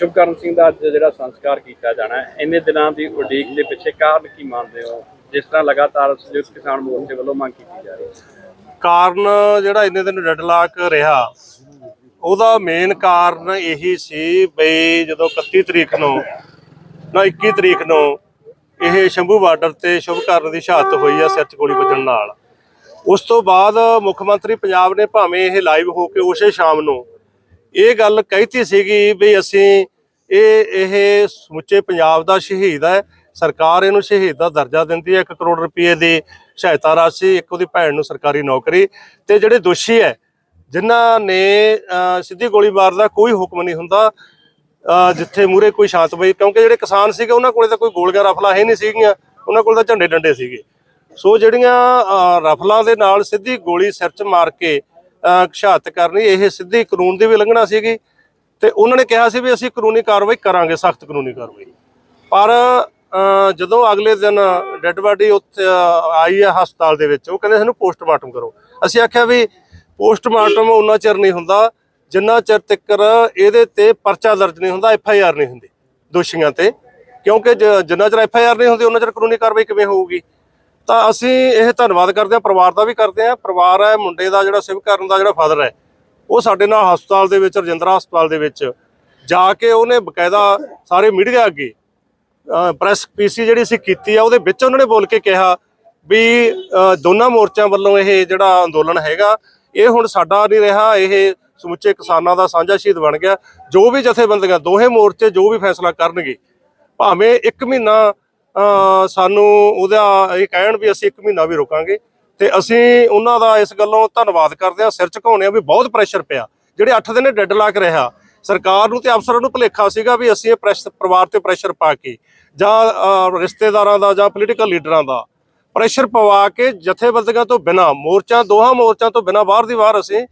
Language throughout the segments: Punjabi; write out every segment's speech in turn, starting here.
ਸ਼ੁਭਕਰਨ ਸਿੰਘ ਦਾ ਅੱਜ ਜਿਹੜਾ ਸੰਸਕਾਰ ਕੀਤਾ ਜਾਣਾ ਹੈ, ਇੰਨੇ ਦਿਨਾਂ ਦੀ ਉਡੀਕ ਦੇ ਪਿੱਛੇ ਕਾਰਨ ਕੀ ਮੰਨਦੇ ਹੋ? ਜਿਸ ਤਰ੍ਹਾਂ ਲਗਾਤਾਰ ਸੰਯੁਕਤ ਕਿਸਾਨ ਮੋਰਚੇ ਵੱਲੋਂ ਮੰਗ ਕੀਤੀ ਜਾ ਰਹੀ ਹੈ। ਕਾਰਨ ਜਿਹੜਾ ਇੰਨੇ ਦਿਨ ਡੈਡਲਾਕ ਰਿਹਾ, ਉਹਦਾ ਮੇਨ ਕਾਰਨ ਇਹੀ ਸੀ ਬਈ ਜਦੋਂ 31 ਤਰੀਕ ਨੂੰ, ਨਾ 21 ਤਰੀਕ ਨੂੰ ਇਹ ਸ਼ੰਭੂ ਬਾਰਡਰ ਤੇ ਸ਼ੁਭਕਰਨ ਦੀ ਸ਼ਹਾਦਤ ਹੋਈ ਆ ਸਿਰ 'ਚ ਗੋਲੀ ਵੱਜਣ ਨਾਲ। ਉਸ ਤੋਂ ਬਾਅਦ ਮੁੱਖ ਮੰਤਰੀ ਪੰਜਾਬ ਨੇ ਭਾਵੇਂ ਇਹ ਲਾਈਵ ਹੋ ਕੇ ਉਸੇ ਸ਼ਾਮ ਨੂੰ ਇਹ ਗੱਲ ਕਹਿਤੀ ਸੀਗੀ ਵੀ ਅਸੀਂ ਇਹ ਇਹ ਸਮੁੱਚੇ ਪੰਜਾਬ ਦਾ ਸ਼ਹੀਦ ਹੈ। ਸਰਕਾਰ ਇਹਨੂੰ ਸ਼ਹੀਦ ਦਾ ਦਰਜਾ ਦਿੰਦੀ ਹੈ 1 ਕਰੋੜ ਰੁਪਏ ਦੀ ਸਹਾਇਤਾ ਰਾਸ਼ੀ, ਇੱਕ ਉਹਦੀ ਭੈਣ ਨੂੰ ਸਰਕਾਰੀ ਨੌਕਰੀ। ਤੇ ਜਿਹੜੇ ਦੋਸ਼ੀ ਹੈ, ਜਿਨ੍ਹਾਂ ਨੇ ਸਿੱਧੀ ਗੋਲੀ ਮਾਰ ਦਾ ਕੋਈ ਹੁਕਮ ਨਹੀਂ ਹੁੰਦਾ ਜਿੱਥੇ ਮੂਰੇ ਕੋਈ ਸ਼ਾਂਤ ਬਈ ਕਿਉਂਕਿ ਜਿਹੜੇ ਕਿਸਾਨ ਸੀਗੇ, ਉਹਨਾਂ ਕੋਲੇ ਤਾਂ ਕੋਈ ਗੋਲੀਆਂ, ਰਫਲਾਂ ਹੈ ਨਹੀਂ ਸੀਗੀਆਂ, ਉਹਨਾਂ ਕੋਲ ਤਾਂ ਝੰਡੇ ਡੰਡੇ ਸੀਗੇ। ਸੋ ਜਿਹੜੀਆਂ ਰਫਲਾਂ ਦੇ ਨਾਲ ਸਿੱਧੀ ਗੋਲੀ ਸਿਰ 'ਚ ਮਾਰ ਕੇ ਅਹ, ਕਰਨੀ ਇਹ ਸਿੱਧੀ ਕਾਨੂੰਨ ਦੀ ਵੀ ਉਲੰਘਣਾ ਸੀਗੀ। ਤੇ ਉਹਨਾਂ ਨੇ ਕਿਹਾ ਸੀ ਵੀ ਅਸੀਂ ਕਾਨੂੰਨੀ ਕਾਰਵਾਈ ਕਰਾਂਗੇ ਸਖਤ ਕਾਨੂੰਨੀ ਕਾਰਵਾਈ। ਪਰ ਜਦੋਂ ਅਗਲੇ ਦਿਨ ਡੈੱਡ ਬਾਡੀ ਉੱਥੇ ਆਈ ਹੈ ਹਸਪਤਾਲ ਦੇ ਵਿੱਚ ਉਹ ਕਹਿੰਦੇ ਸਾਨੂੰ ਪੋਸਟਮਾਰਟਮ ਕਰੋ। ਅਸੀਂ ਆਖਿਆ ਵੀ ਪੋਸਟਮਾਰਟਮ ਉਹਨਾਂ ਚਿਰ ਨਹੀਂ ਹੁੰਦਾ ਜਿੰਨਾ ਚਿਰ ਤੱਕ ਇਹਦੇ ਤੇ ਪਰਚਾ ਦਰਜ ਨਹੀਂ ਹੁੰਦਾ ਐਫ ਆਈ ਆਰ ਨਹੀਂ ਹੁੰਦੀ ਦੋਸ਼ੀਆਂ ਤੇ। ਕਿਉਂਕਿ ਜਿੰਨਾ ਚਿਰ ਐਫ ਆਈ ਆਰ ਨਹੀਂ ਹੁੰਦੀ ਉਹਨਾਂ ਚਿਰ ਕਾਨੂੰਨੀ ਕਾਰਵਾਈ ਕਿਵੇਂ ਹੋਊਗੀ? ਤਾਂ ਅਸੀਂ ਇਹ ਧੰਨਵਾਦ ਕਰਦੇ ਹਾਂ ਪਰਿਵਾਰ ਦਾ ਵੀ ਕਰਦੇ ਹਾਂ। ਪਰਿਵਾਰ ਹੈ ਮੁੰਡੇ ਦਾ ਜਿਹੜਾ ਸਿਵਕਰਨ ਦਾ ਜਿਹੜਾ ਫਾਦਰ ਹੈ ਉਹ ਸਾਡੇ ਨਾਲ ਹਸਪਤਾਲ ਦੇ ਵਿੱਚ ਰਜਿੰਦਰਾ ਹਸਪਤਾਲ ਦੇ ਵਿੱਚ ਜਾ ਕੇ ਉਹਨੇ ਬਕਾਇਦਾ ਸਾਰੇ ਮੀਡੀਆ ਅੱਗੇ ਪ੍ਰੈਸ ਪੀਸੀ ਜਿਹੜੀ ਸੀ ਕੀਤੀ ਆ ਉਹਦੇ ਵਿੱਚ ਉਹਨਾਂ ਨੇ ਬੋਲ ਕੇ ਕਿਹਾ ਵੀ ਅ, ਦੋਨਾਂ ਮੋਰਚਿਆਂ ਵੱਲੋਂ ਇਹ ਜਿਹੜਾ ਅੰਦੋਲਨ ਹੈਗਾ ਇਹ ਹੁਣ ਸਾਡਾ ਨਹੀਂ ਰਿਹਾ ਇਹ ਸਮੁੱਚੇ ਕਿਸਾਨਾਂ ਦਾ ਸਾਂਝਾ ਸ਼ਹੀਦ ਬਣ ਗਿਆ। ਜੋ ਵੀ ਜਥੇਬੰਦੀਆਂ ਦੋਹੇ ਮੋਰਚੇ ਜੋ ਵੀ ਫੈਸਲਾ ਕਰਨਗੇ ਭਾਵੇਂ 1 ਮਹੀਨਾ ਸਾਨੂੰ ਉਹਦਾ ਇਹ ਕਹਿਣ ਵੀ ਅਸੀਂ 1 ਮਹੀਨਾ ਵੀ ਰੁਕਾਂਗੇ। ਤੇ ਅਸੀਂ ਉਹਨਾਂ ਦਾ ਇਸ ਗੱਲੋਂ ਧੰਨਵਾਦ ਕਰਦੇ ਹਾਂ ਸਿਰ ਝੁਕਾਉਂਦੇ ਹਾਂ ਵੀ ਬਹੁਤ ਪ੍ਰੈਸ਼ਰ ਪਿਆ। ਜਿਹੜੇ 8 ਦਿਨ ਡੈਡਲਾਕ ਰਿਹਾ ਸਰਕਾਰ ਨੂੰ ਤੇ ਅਫਸਰਾਂ ਨੂੰ ਭੁਲੇਖਾ ਸੀਗਾ ਵੀ ਅਸੀਂ ਇਹ ਪ੍ਰੈਸ਼ ਪਰਿਵਾਰ ਤੇ ਪ੍ਰੈਸ਼ਰ ਪਾ ਕੇ ਜਾਂ ਰਿਸ਼ਤੇਦਾਰਾਂ ਦਾ ਜਾਂ ਪੋਲੀਟੀਕਲ ਲੀਡਰਾਂ ਦਾ ਪ੍ਰੈਸ਼ਰ ਪਵਾ ਕੇ ਜਥੇਬੰਦੀਆਂ ਤੋਂ ਬਿਨਾ ਮੋਰਚਾ ਦੋਹਾਂ ਮੋਰਚਾ ਤੋਂ ਬਿਨਾ ਬਾਹਰ ਦੀ ਬਾਹਰ ਅਸੀਂ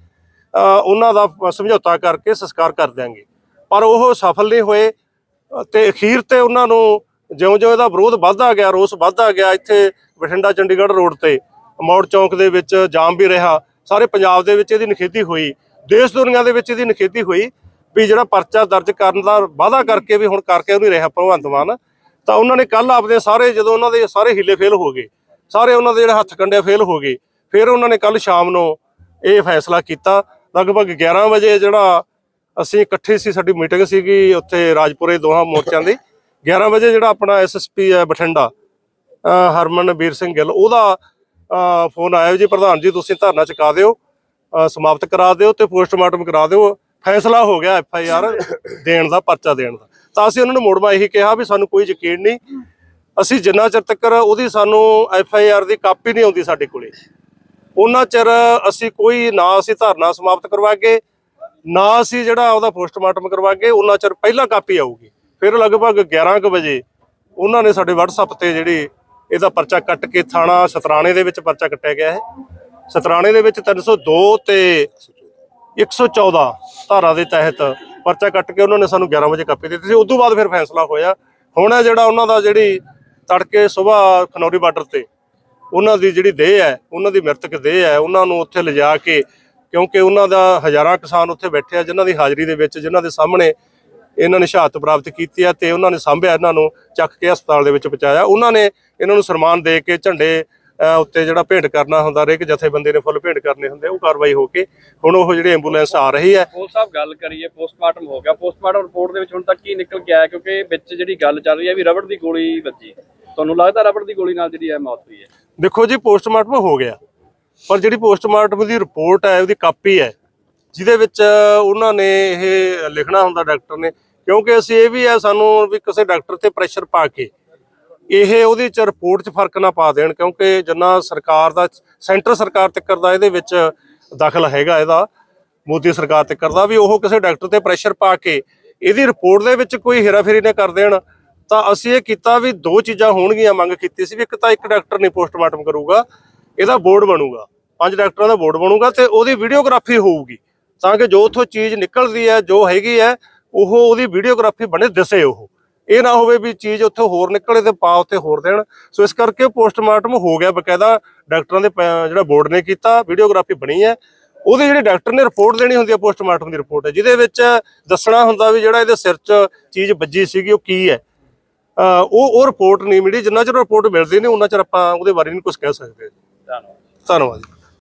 ਉਹਨਾਂ ਦਾ ਸਮਝੌਤਾ ਕਰਕੇ ਸੰਸਕਾਰ ਕਰ ਦਿਆਂਗੇ। ਪਰ ਉਹ ਸਫਲ ਨਹੀਂ ਹੋਏ ਅ, ਤੇ ਅਖੀਰ ਤੇ ਉਹਨਾਂ ਨੂੰ ਜਿਉਂ-ਜਿਉਂ ਇਹਦਾ ਵਿਰੋਧ ਵੱਧਦਾ ਗਿਆ, ਰੋਸ ਵੱਧਦਾ ਗਿਆ ਇੱਥੇ ਬਠਿੰਡਾ, ਚੰਡੀਗੜ੍ਹ ਰੋਡ ਤੇ। ਮੌੜ ਚੌਂਕ ਦੇ ਵਿੱਚ ਜਾਮ ਵੀ ਰਿਹਾ। ਸਾਰੇ ਪੰਜਾਬ ਦੇ ਵਿੱਚ ਇਹਦੀ ਨਿਖੇਧੀ ਹੋਈ। ਦੇਸ਼ ਦੁਨੀਆ ਦੇ ਵਿੱਚ ਇਹਦੀ ਨਿਖੇਧੀ ਹੋਈ ਵੀ ਜਿਹੜਾ ਪਰਚਾ ਦਰਜ ਕਰਨ ਦਾ ਵਾਅਦਾ ਕਰਕੇ ਵੀ ਹੁਣ ਕਰਕੇ ਉਹ ਨਹੀਂ ਰਿਹਾ ਭਗਵੰਤ ਮਾਨ। ਤਾਂ ਉਹਨਾਂ ਨੇ ਕੱਲ ਆਪਦੇ ਸਾਰੇ ਜਦੋਂ ਉਹਨਾਂ ਦੇ ਸਾਰੇ ਹੀਲੇ ਫੇਲ ਹੋ ਗਏ, ਸਾਰੇ ਉਹਨਾਂ ਦੇ ਜਿਹੜੇ ਹੱਥ ਕੰਡੇ ਫੇਲ ਹੋ ਗਏ, ਫਿਰ ਉਹਨਾਂ ਨੇ ਕੱਲ ਸ਼ਾਮ ਨੂੰ ਇਹ ਫੈਸਲਾ ਕੀਤਾ। ਲਗਭਗ 11 ਵਜੇ ਜਿਹੜਾ ਅਸੀਂ ਇਕੱਠੇ ਸੀ, ਸਾਡੀ ਮੀਟਿੰਗ ਸੀਗੀ ਉੱਥੇ ਰਾਜਪੁਰੇ ਦੋਹਾਂ ਮੋਰਚਿਆਂ ਦੀ। 11 ਵਜੇ ਜਿਹੜਾ ਆਪਣਾ ਐਸਐਸਪੀ ਹੈ ਬਠਿੰਡਾ, ਅਹ ਹਰਮਨ ਵੀਰ ਸਿੰਘ ਗਿੱਲ, ਉਹਦਾ ਫੋਨ ਆਇਆ ਜੀ ਪ੍ਰਧਾਨ ਜੀ ਤੁਸੀਂ ਧਰਨਾ ਚੁਕਾ ਦਿਓ ਸਮਾਪਤ ਕਰਾ ਦਿਓ ਤੇ ਪੋਸਟਮਾਰਟਮ ਕਰਾ ਦਿਓ। ਫੈਸਲਾ ਹੋ ਗਿਆ ਐਫ ਆਈ ਆਰ ਦੇਣ ਦਾ, ਪਰਚਾ ਦੇਣ ਦਾ। ਤਾਂ ਅਸੀਂ ਉਹਨਾਂ ਨੂੰ ਮੋੜਮਾ ਇਹੀ ਕਿਹਾ ਵੀ ਸਾਨੂੰ ਕੋਈ ਯਕੀਨ ਨਹੀਂ। ਅਸੀਂ ਜਿੰਨਾ ਚਿਰ ਤੱਕ ਉਹਦੀ ਸਾਨੂੰ ਐਫ ਆਈ ਆਰ ਦੀ ਕਾਪੀ ਨਹੀਂ ਆਉਂਦੀ ਸਾਡੇ ਕੋਲੇ, ਉਹਨਾਂ ਚਿਰ ਅਸੀਂ ਕੋਈ, ਨਾ ਅਸੀਂ ਧਰਨਾ ਸਮਾਪਤ ਕਰਵਾਗੇ ਨਾ ਅਸੀਂ ਜਿਹੜਾ ਉਹਦਾ ਪੋਸਟਮਾਰਟਮ ਕਰਵਾਗੇ ਉਹਨਾਂ ਚਿਰ ਪਹਿਲਾਂ ਕਾਪੀ ਆਊਗੀ। ਫਿਰ ਲਗਭਗ 11 ਕੁ ਵਜੇ ਉਹਨਾਂ ਨੇ ਸਾਡੇ WhatsApp ਤੇ ਜਿਹੜੀ ਇਹਦਾ ਪਰਚਾ ਕੱਟ ਕੇ ਥਾਣਾ ਸਤਰਾਣੇ ਦੇ ਵਿੱਚ ਪਰਚਾ ਕੱਟਿਆ ਗਿਆ ਹੈ। ਸਤਰਾਣੇ ਦੇ ਵਿੱਚ 302 ਤੇ 114 ਧਾਰਾ ਦੇ ਤਹਿਤ ਪਰਚਾ ਕੱਟ ਕੇ ਉਹਨਾਂ ਨੇ ਸਾਨੂੰ 11 ਵਜੇ ਕਾਪੀ ਦਿੱਤੀ ਸੀ। ਉਸ ਤੋਂ ਬਾਅਦ ਫਿਰ ਫੈਸਲਾ ਹੋਇਆ। ਹੁਣ ਜਿਹੜਾ ਉਹਨਾਂ ਦਾ ਜਿਹੜੀ ਤੜਕੇ ਸਵੇਰ ਖਨੌਰੀ ਬਾਰਡਰ ਤੇ ਉਹਨਾਂ ਦੀ ਜਿਹੜੀ ਦੇਹ ਹੈ, ਉਹਨਾਂ ਦੀ ਮ੍ਰਿਤਕ ਦੇਹ ਹੈ, ਉਹਨਾਂ ਨੂੰ ਉੱਥੇ ਲਿਜਾ ਕੇ ਕਿਉਂਕਿ ਉਹਨਾਂ ਦਾ ਹਜ਼ਾਰਾਂ ਕਿਸਾਨ ਉੱਥੇ ਬੈਠੇ ਆ, ਜਿਨ੍ਹਾਂ ਦੀ ਹਾਜ਼ਰੀ ਦੇ ਵਿੱਚ, ਜਿਨ੍ਹਾਂ ਦੇ ਸਾਹਮਣੇ ਇਹਨਾਂ ਨੇ ਸ਼ਹਾਦਤ ਪ੍ਰਾਪਤ ਕੀਤੀ ਹੈ ਤੇ ਉਹਨਾਂ ਨੇ ਸਾਂਭਿਆ ਇਹਨਾਂ ਨੂੰ ਚੱਕ ਕੇ ਹਸਪਤਾਲ ਦੇ ਵਿੱਚ ਪਹੁੰਚਾਇਆ। ਉਹਨਾਂ ਨੇ ਇਹਨਾਂ ਨੂੰ ਸਨਮਾਨ ਦੇ ਕੇ ਝੰਡੇ ਉੱਤੇ ਜਿਹੜਾ ਭੇਂਟ ਕਰਨਾ ਹੁੰਦਾ ਹਰੇਕ ਜਥੇਬੰਦੇ ਨੇ ਫੁੱਲ ਭੇਂਟ ਕਰਨੇ ਹੁੰਦੇ ਉਹ ਕਾਰਵਾਈ ਹੋ ਕੇ ਹੁਣ ਉਹ ਜਿਹੜੀ ਐਂਬੂਲੈਂਸ ਆ ਰਹੀ ਹੈ। ਉਹ ਸਾਹਿਬ ਗੱਲ ਕਰੀਏ ਪੋਸਟਮਾਰਟਮ ਹੋ ਗਿਆ। ਪੋਸਟਮਾਰਟਮ ਰਿਪੋਰਟ ਦੇ ਵਿੱਚ ਹੁਣ ਤੱਕ ਕੀ ਨਿਕਲ ਕੇ ਆਇਆ ਕਿਉਂਕਿ ਵਿੱਚ ਜਿਹੜੀ ਗੱਲ ਚੱਲ ਰਹੀ ਹੈ ਵੀ ਰਬੜ ਦੀ ਗੋਲੀ ਵੱਜੀ। ਤੁਹਾਨੂੰ ਲੱਗਦਾ ਰਬੜ ਦੀ ਗੋਲੀ ਨਾਲ ਜਿਹੜੀ ਹੈ ਮੌਤ ਹੋਈ ਹੈ? ਦੇਖੋ ਜੀ ਪੋਸਟਮਾਰਟਮ ਹੋ ਗਿਆ। ਪਰ ਜਿਹੜੀ ਪੋਸਟਮਾਰਟਮ ਦੀ ਰਿਪੋਰਟ ਹੈ ਉਹਦੀ ਕਾਪੀ ਹੈ ਜਿਹਦੇ ਵਿੱਚ ਉਹਨਾਂ ਨੇ ਇਹ ਲਿਖਣਾ ਹੁੰਦਾ ਡਾਕਟਰ ਨੇ ਕਿਉਂਕਿ ਅਸੀਂ ਇਹ ਵੀ ਹੈ, ਸਾਨੂੰ ਵੀ ਕਿਸੇ ਡਾਕਟਰ ਤੇ ਪ੍ਰੈਸ਼ਰ ਪਾ ਕੇ ਇਹ ਉਹਦੇ ਚ ਰਿਪੋਰਟ 'ਚ ਫ਼ਰਕ ਨਾ ਪਾ ਦੇਣ, ਕਿਉਂਕਿ ਜਿੰਨਾ ਸਰਕਾਰ ਦਾ, ਸੈਂਟਰ ਸਰਕਾਰ ਤੱਕ ਦਾ ਇਹਦੇ ਵਿੱਚ ਦਖਲ ਹੈਗਾ ਇਹਦਾ, ਮੋਦੀ ਸਰਕਾਰ ਤੱਕ ਦਾ ਵੀ ਉਹ ਕਿਸੇ ਡਾਕਟਰ ਤੇ ਪ੍ਰੈਸ਼ਰ ਪਾ ਕੇ ਇਹਦੀ ਰਿਪੋਰਟ ਦੇ ਵਿੱਚ ਕੋਈ ਹੇਰਾਫੇਰੀ ਨਾ ਕਰ ਦੇਣ, ਤਾਂ ਅਸੀਂ ਇਹ ਕੀਤਾ ਵੀ ਦੋ ਚੀਜ਼ਾਂ ਹੋਣਗੀਆਂ ਮੰਗ ਕੀਤੀ ਸੀ ਵੀ ਇੱਕ ਤਾਂ ਇੱਕ ਡਾਕਟਰ ਨਹੀਂ ਪੋਸਟਮਾਰਟਮ ਕਰੂਗਾ, ਇਹਦਾ ਬੋਰਡ ਬਣੂਗਾ, ਪੰਜ ਡਾਕਟਰਾਂ ਦਾ ਬੋਰਡ ਬਣੂਗਾ ਤੇ ਉਹਦੀ ਵੀਡੀਓਗ੍ਰਾਫੀ ਹੋਊਗੀ, ਤਾਂ ਕਿ ਜੋ ਉਥੋਂ ਚੀਜ਼ ਨਿਕਲਦੀ ਹੈ, ਜੋ ਹੈਗੀ ਹੈ ਉਹ ਉਹਦੀ ਵੀਡੀਓਗ੍ਰਾਫੀ ਬਣੇ ਦਿਸੇ ਉਹ। ਇਹ ਨਾ ਹੋਵੇ ਵੀ ਚੀਜ਼ ਉੱਥੋਂ ਹੋਰ ਨਿਕਲੇ ਤੇ ਪਾ ਉੱਥੇ ਹੋਰ ਦੇਣ। ਸੋ ਇਸ ਕਰਕੇ ਪੋਸਟਮਾਰਟਮ ਹੋ ਗਿਆ ਬਕਾਇਦਾ। ਡਾਕਟਰਾਂ ਦੇ ਜਿਹੜਾ ਬੋਰਡ ਨੇ ਕੀਤਾ ਵੀਡੀਓਗ੍ਰਾਫੀ ਬਣੀ ਹੈ। ਉਹਦੇ ਜਿਹੜੇ ਡਾਕਟਰ ਨੇ ਰਿਪੋਰਟ ਦੇਣੀ ਹੁੰਦੀ ਹੈ ਪੋਸਟਮਾਰਟਮ ਦੀ ਰਿਪੋਰਟ ਹੈ ਜਿਹਦੇ ਵਿੱਚ ਦੱਸਣਾ ਹੁੰਦਾ ਵੀ ਜਿਹੜਾ ਇਹਦੇ ਸਿਰ 'ਚ ਚੀਜ਼ ਵੱਜੀ ਸੀਗੀ ਉਹ ਕੀ ਹੈ। ਉਹ ਉਹ ਰਿਪੋਰਟ ਨਹੀਂ ਮਿਲੀ। ਜਿੰਨਾ ਚਿਰ ਰਿਪੋਰਟ ਮਿਲਦੀ ਨਹੀਂ ਉਹਨਾਂ ਚਿਰ ਆਪਾਂ ਉਹਦੇ ਬਾਰੇ ਨਹੀਂ ਕੁਝ ਕਹਿ ਸਕਦੇ। ਧੰਨਵਾਦ। ਧੰਨਵਾਦ